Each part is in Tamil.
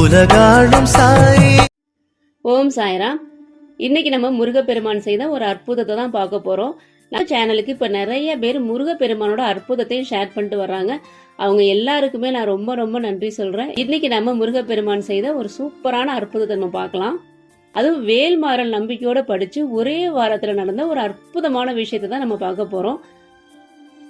உலகாளும் சாய். ஓம் சாய்ராம். இன்னைக்கு நம்ம முருகப்பெருமான் செய்த ஒரு அற்புதத்தை தான் பார்க்க போறோம். நம்ம சேனலுக்கு இப்ப நிறைய பேர் முருகப்பெருமானோட அற்புதத்தையும் ஷேர் பண்ணிட்டு வர்றாங்க. அவங்க எல்லாருக்குமே நான் ரொம்ப ரொம்ப நன்றி சொல்றேன். இன்னைக்கு நம்ம முருகப்பெருமான் செய்த ஒரு சூப்பரான அற்புதத்தை நம்ம பார்க்கலாம். அதுவும் வேல்மாறல் நம்பிக்கையோட படிச்சு ஒரே வாரத்துல நடந்த ஒரு அற்புதமான விஷயத்தை தான் நம்ம பார்க்க போறோம்.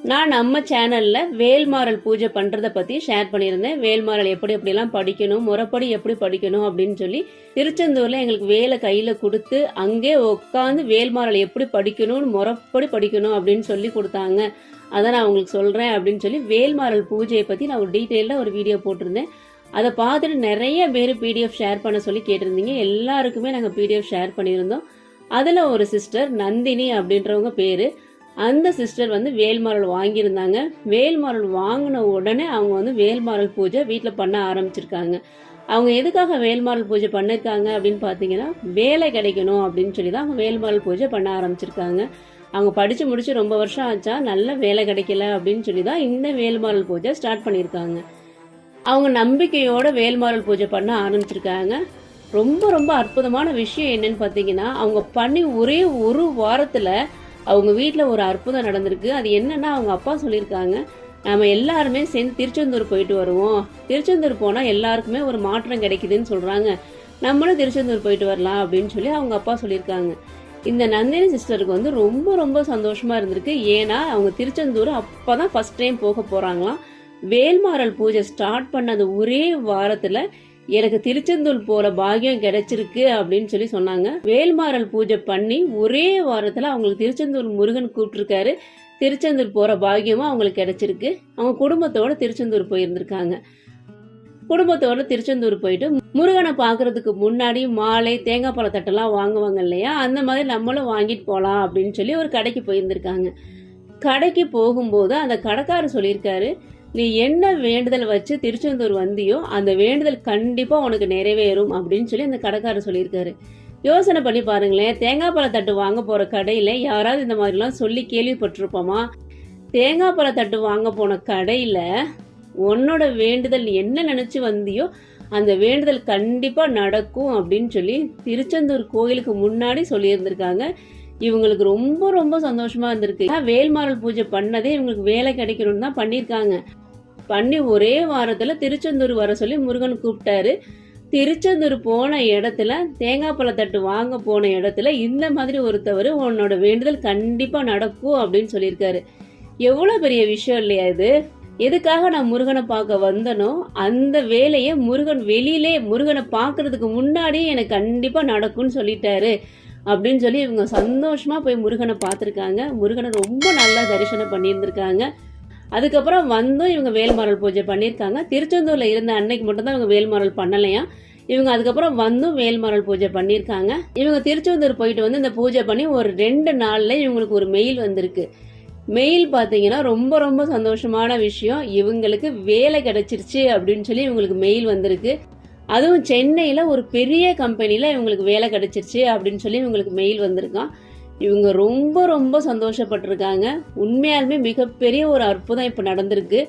நான் நம்ம சேனல்ல வேல்மாறல் பூஜை பண்றத பத்தி ஷேர் பண்ணியிருந்தேன். வேல்மாறல் எப்படி எப்படிலாம் படிக்கணும் முறைப்படி எப்படி படிக்கணும் அப்படின்னு சொல்லி திருச்செந்தூர்ல எங்களுக்கு வேலை கையில கொடுத்து அங்கே உட்காந்து வேல்மாறல் எப்படி படிக்கணும்னு முறைப்படி படிக்கணும் அப்படின்னு சொல்லி கொடுத்தாங்க. அதை நான் உங்களுக்கு சொல்றேன் அப்படின்னு சொல்லி வேல்மாறல் பூஜையை பத்தி நான் ஒரு டீட்டெயிலாக ஒரு வீடியோ போட்டிருந்தேன். அதை பார்த்துட்டு நிறைய பேர் பிடிஎஃப் ஷேர் பண்ண சொல்லி கேட்டிருந்தீங்க. எல்லாருக்குமே நாங்கள் பிடிஎஃப் ஷேர் பண்ணியிருந்தோம். அதில் ஒரு சிஸ்டர் நந்தினி அப்படின்றவங்க பேர். அந்த சிஸ்டர் வந்து வேல்மாரல் வாங்கியிருந்தாங்க. வேல்மாரல் வாங்கின உடனே அவங்க வந்து வேல்மாரல் பூஜை வீட்டில் பண்ண ஆரம்பிச்சிருக்காங்க. அவங்க எதுக்காக வேல்மாரல் பூஜை பண்ணிருக்காங்க அப்படின்னு பார்த்தீங்கன்னா வேலை கிடைக்கணும் அப்படின்னு சொல்லி தான் அவங்க வேல்மாரல் பூஜை பண்ண ஆரம்பிச்சிருக்காங்க. அவங்க படித்து முடிச்சு ரொம்ப வருஷம் ஆச்சா நல்ல வேலை கிடைக்கல அப்படின்னு சொல்லி தான் இந்த வேல்மாரல் பூஜை ஸ்டார்ட் பண்ணியிருக்காங்க. அவங்க நம்பிக்கையோட வேல்மாரல் பூஜை பண்ண ஆரம்பிச்சிருக்காங்க. ரொம்ப ரொம்ப அற்புதமான விஷயம் என்னன்னு பார்த்தீங்கன்னா அவங்க பண்ணி ஒரே ஒரு வாரத்தில் அவங்க வீட்டில் ஒரு அற்புதம் நடந்திருக்கு. அது என்னன்னா அவங்க அப்பா சொல்லியிருக்காங்க நாம எல்லாருமே சேர்ந்து திருச்செந்தூர் போயிட்டு வருவோம். திருச்செந்தூர் போனால் எல்லாருக்குமே ஒரு மாற்றம் கிடைக்குதுன்னு சொல்கிறாங்க நம்மளும் திருச்செந்தூர் போயிட்டு வரலாம் அப்படின்னு சொல்லி அவங்க அப்பா சொல்லியிருக்காங்க. இந்த நந்தினி சிஸ்டருக்கு வந்து ரொம்ப ரொம்ப சந்தோஷமா இருந்திருக்கு. ஏன்னா அவங்க திருச்செந்தூர் அப்பதான் ஃபர்ஸ்ட் டைம் போக போறாங்களாம். வேல்மாறல் பூஜை ஸ்டார்ட் பண்ணது ஒரே வாரத்தில் எனக்கு திருச்செந்தூர் போற பாக்கியம் கிடைச்சிருக்கு அப்படின்னு சொல்லி சொன்னாங்க. வேல்மாறல் பூஜை பண்ணி ஒரே வாரத்துல அவங்களுக்கு திருச்செந்தூர் முருகன் கூப்பிட்டுருக்காரு. திருச்செந்தூர் போற பாக்கியமும் அவங்களுக்கு கிடைச்சிருக்கு. அவங்க குடும்பத்தோட திருச்செந்தூர் போயிருந்திருக்காங்க. குடும்பத்தோட திருச்செந்தூர் போயிட்டு முருகனை பார்க்கறதுக்கு முன்னாடி மாலை தேங்காய் பழ தட்டெல்லாம் வாங்குவாங்க இல்லையா? அந்த மாதிரி நம்மளும் வாங்கிட்டு போகலாம் அப்படின்னு சொல்லி ஒரு கடைக்கு போயிருந்திருக்காங்க. கடைக்கு போகும்போது அந்த கடைக்காரர் சொல்லியிருக்காரு நீ என்ன வேண்டுதல் வச்சு திருச்செந்தூர் வந்தியோ அந்த வேண்டுதல் கண்டிப்பா உனக்கு நிறைவேறும் அப்படின்னு சொல்லி அந்த கடைக்காரர் சொல்லியிருக்காரு. யோசனை பண்ணி பாருங்களேன் தேங்காய் பழ தட்டு வாங்க போற கடையில யாராவது இந்த மாதிரிலாம் சொல்லி கேள்விப்பட்டிருப்போமா? தேங்காய் பழ தட்டு வாங்க போன கடையில உன்னோட வேண்டுதல் நீ என்ன நினைச்சு வந்தியோ அந்த வேண்டுதல் கண்டிப்பா நடக்கும் அப்படின்னு சொல்லி திருச்செந்தூர் கோயிலுக்கு முன்னாடி சொல்லியிருந்திருக்காங்க. இவங்களுக்கு ரொம்ப ரொம்ப சந்தோஷமா இருந்திருக்கு. ஏன்னா பூஜை பண்ணதே இவங்களுக்கு வேலை கிடைக்கணும்னு தான் பண்ணியிருக்காங்க. பண்ணி ஒரே வாரத்துல திருச்செந்தூர் வர சொல்லி முருகன் கூப்பிட்டாரு. திருச்செந்தூர் போன இடத்துல தேங்காய் பழத்தட்டு வாங்க போன இடத்துல இந்த மாதிரி ஒருத்தவர் உன்னோட வேண்டுதல் கண்டிப்பா நடக்கும் அப்படின்னு சொல்லியிருக்காரு. எவ்வளவு பெரிய விஷயம் இல்லையா இது? எதுக்காக நான் முருகனை பார்க்க வந்தனோ அந்த வேலையை முருகன் வெளியிலே முருகனை பார்க்கறதுக்கு முன்னாடியே எனக்கு கண்டிப்பா நடக்கும்னு சொல்லிட்டாரு. அப்படின்னு சொல்லி இவங்க சந்தோஷமாக போய் முருகனை பார்த்துருக்காங்க. முருகனை ரொம்ப நல்லா தரிசனம் பண்ணியிருந்திருக்காங்க. அதுக்கப்புறம் வந்தும் இவங்க வேல்மாரல் பூஜை பண்ணியிருக்காங்க. திருச்செந்தூரில் இருந்த அன்னைக்கு மட்டும்தான் இவங்க வேல்மாரல் பண்ணலையா? இவங்க அதுக்கப்புறம் வந்தும் வேல்மாரல் பூஜை பண்ணியிருக்காங்க. இவங்க திருச்செந்தூர் போயிட்டு வந்து இந்த பூஜை பண்ணி ஒரு ரெண்டு நாளில் இவங்களுக்கு ஒரு மெயில் வந்திருக்கு. மெயில் பார்த்தீங்கன்னா ரொம்ப ரொம்ப சந்தோஷமான விஷயம். இவங்களுக்கு வேலை கிடைச்சிருச்சு அப்படின்னு சொல்லி இவங்களுக்கு மெயில் வந்திருக்கு. அதுவும் சென்னையில் ஒரு பெரிய கம்பெனியில் இவங்களுக்கு வேலை கிடைச்சிருச்சு அப்படின்னு சொல்லி இவங்களுக்கு மெயில் வந்திருக்கான். இவங்க ரொம்ப ரொம்ப சந்தோஷப்பட்டிருக்காங்க. உண்மையாலுமே மிகப்பெரிய ஒரு அற்புதம் இப்போ நடந்திருக்கு.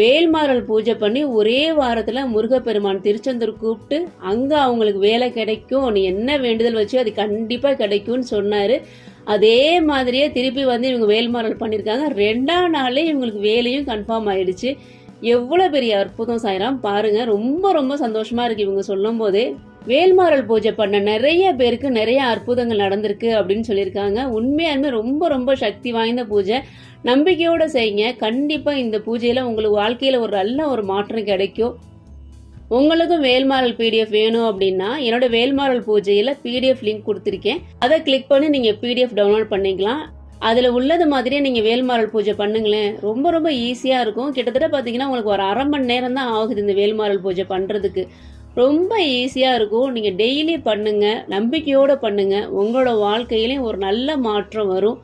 வேல்மாறல் பூஜை பண்ணி ஒரே வாரத்தில் முருகப்பெருமான் திருச்செந்தூர் கூப்பிட்டு அங்கே அவங்களுக்கு வேலை கிடைக்கும். நீ என்ன வேண்டுதல் வச்சு அது கண்டிப்பாக கிடைக்கும்னு சொன்னார். அதே மாதிரியே திருப்பி வந்து இவங்க வேல்மாறல் பண்ணியிருக்காங்க ரெண்டாம் நாளே இவங்களுக்கு வேலையும் கன்ஃபார்ம் ஆயிடுச்சு. எவ்வளோ பெரிய அற்புதம் சாய்ராம்? பாருங்க ரொம்ப ரொம்ப சந்தோஷமா இருக்கு இவங்க சொல்லும் போதே வேல்மாறல் பூஜை பண்ண நிறைய பேருக்கு நிறைய அற்புதங்கள் நடந்திருக்கு அப்படின்னு சொல்லியிருக்காங்க. உண்மையாலுமே ரொம்ப ரொம்ப சக்தி வாய்ந்த பூஜை. நம்பிக்கையோட செய்யுங்க. கண்டிப்பா இந்த பூஜையில உங்களுக்கு வாழ்க்கையில ஒரு நல்ல ஒரு மாற்றம் கிடைக்கும். உங்களுக்கும் வேல்மாரல் பிடிஎஃப் வேணும் அப்படின்னா என்னோட வேல்மாரல் பூஜையில பிடிஎஃப் லிங்க் கொடுத்துருக்கேன். அதை கிளிக் பண்ணி நீங்க பிடிஎஃப் டவுன்லோட் பண்ணிக்கலாம். அதில் உள்ளது மாதிரியே நீங்கள் வேல்மாரல் பூஜை பண்ணுங்களேன். ரொம்ப ரொம்ப ஈஸியாக இருக்கும். கிட்டத்தட்ட பார்த்தீங்கன்னா உங்களுக்கு ஒரு அரை மணி நேரம் தான் ஆகுது இந்த வேல்மாரல் பூஜை பண்ணுறதுக்கு ரொம்ப ஈஸியாக இருக்கும். நீங்கள் டெய்லி பண்ணுங்கள் நம்பிக்கையோடு பண்ணுங்கள் உங்களோட வாழ்க்கையிலையும் ஒரு நல்ல மாற்றம் வரும்.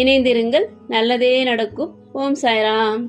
இணைந்திருங்கள். நல்லதே நடக்கும். ஓம் சாய்ராம்.